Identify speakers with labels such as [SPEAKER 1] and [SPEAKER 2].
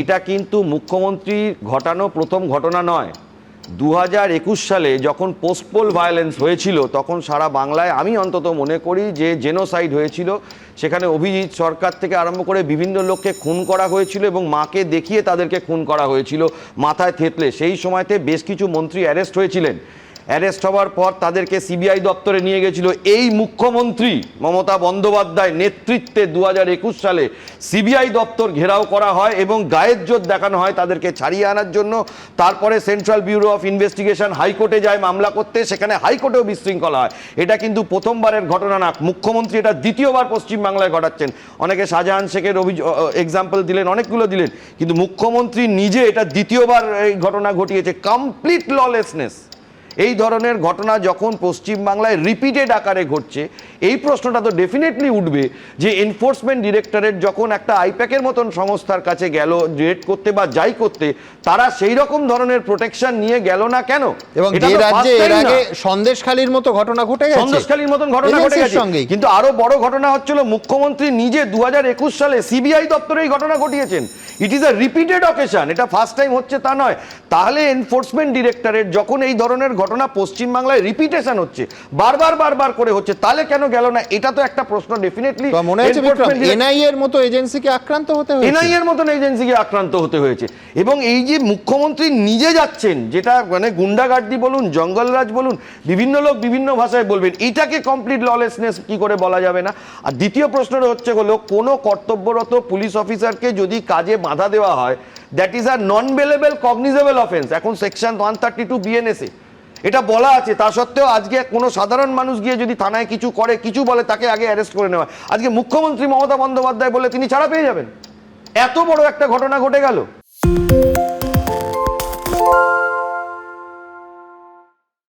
[SPEAKER 1] এটা কিন্তু মুখ্যমন্ত্রী ঘটানো প্রথম ঘটনা নয়। দু হাজার একুশ সালে যখন পোস্টপোল ভায়োলেন্স হয়েছিল, তখন সারা বাংলায় আমি অন্তত মনে করি যে জেনোসাইড হয়েছিল। সেখানে অভিজিৎ সরকার থেকে আরম্ভ করে বিভিন্ন লোককে খুন করা হয়েছিল এবং মাকে দেখিয়ে তাদেরকে খুন করা হয়েছিল, মাথায় থেতলে। সেই সময়তে বেশ কিছু মন্ত্রী অ্যারেস্ট হয়েছিলেন। অ্যারেস্ট হওয়ার পর তাদেরকে সিবিআই দপ্তরে নিয়ে গেছিল এই মুখ্যমন্ত্রী মমতা বন্দ্যোপাধ্যায় নেতৃত্বে দু একুশ সালে সিবিআই দপ্তর ঘেরাও করা হয় এবং গায়ের জোর দেখানো হয় তাদেরকে ছাড়িয়ে আনার জন্য। তারপরে সেন্ট্রাল ব্যুরো অফ ইনভেস্টিগেশন হাইকোর্টে যায় মামলা করতে, সেখানে হাইকোর্টেও বিশৃঙ্খলা হয়। এটা কিন্তু প্রথমবারের ঘটনা না। মুখ্যমন্ত্রী এটা দ্বিতীয়বার পশ্চিমবাংলায় ঘটাচ্ছেন। অনেকে শাহজাহান শেখের অভিযোগ এক্সাম্পল দিলেন, অনেকগুলো দিলেন। কিন্তু মুখ্যমন্ত্রী নিজে এটা দ্বিতীয়বার এই ঘটনা ঘটিয়েছে। কমপ্লিট ললেসনেস এই ধরনের ঘটনা যখন পশ্চিমবাংলায় রিপিটেড আকারে ঘটছে এই প্রশ্নটা তো ডেফিনেটলি উঠবে যে এনফোর্সমেন্ট ডিরেক্টরেট যখন একটা আইপ্যাকের মতন সংস্থার কাছে গেল রেড করতে বা যাই করতে তারা সেই রকম ধরনের প্রোটেকশন নিয়ে গেল না কেন?
[SPEAKER 2] এবং যে রাজ্যে এর আগে। সন্দেশখালীর মতো ঘটনা ঘটে গেছে।
[SPEAKER 1] সন্দেশখালীর মতন ঘটনা ঘটে গেছে। কিন্তু আরও বড় ঘটনা হচ্ছিল মুখ্যমন্ত্রী নিজে দু হাজার একুশ সালে সিবিআই দপ্তরে এই ঘটনা ঘটিয়েছেন। It is a repeated occasion এটা ফার্স্ট টাইম হচ্ছে তা নয়। তাহলে এনফোর্সমেন্ট ডিরেক্টরেট যখন এই ধরনের ঘটনা পশ্চিমবাংলায় রিপিটেশন হচ্ছে বারবার বারবার করে হচ্ছে তাহলে কেন গেল না? এটা তো একটা প্রশ্ন ডেফিনেটলি
[SPEAKER 2] মনে হচ্ছে এনআই এর মতো এজেন্সিকে আক্রান্ত হতে হয়েছে?
[SPEAKER 1] এনআই এর মতন এজেন্সিকে আক্রান্ত হতে হয়েছে। এবং এই যে মুখ্যমন্ত্রী নিজে যাচ্ছেন যেটা মানে গুন্ডাগার্দি বলুন জঙ্গলরাজ বলুন বিভিন্ন লোক বিভিন্ন ভাষায় বলবেন এটাকে কমপ্লিট ললেসনেস কি করে বলা যাবে না? আর দ্বিতীয় প্রশ্নটা হচ্ছে হলো কোনো কর্তব্যরত পুলিশ অফিসারকে যদি কাজে বাধা দেওয়া হয়। That is are non bailable cognizable offence এখন section one thirty two BNSA এটা বলা আছে, তা সত্ত্বেও আজকে কোনো সাধারণ মানুষ গিয়ে যদি থানায় কিছু করে, কিছু বলে, তাকে আগে অ্যারেস্ট করে নেওয়া। আজকে মুখ্যমন্ত্রী মমতা বন্দ্যোপাধ্যায় বলে তিনি ছাড়া পেয়ে যাবেন। এত বড় একটা ঘটনা ঘটে গেল।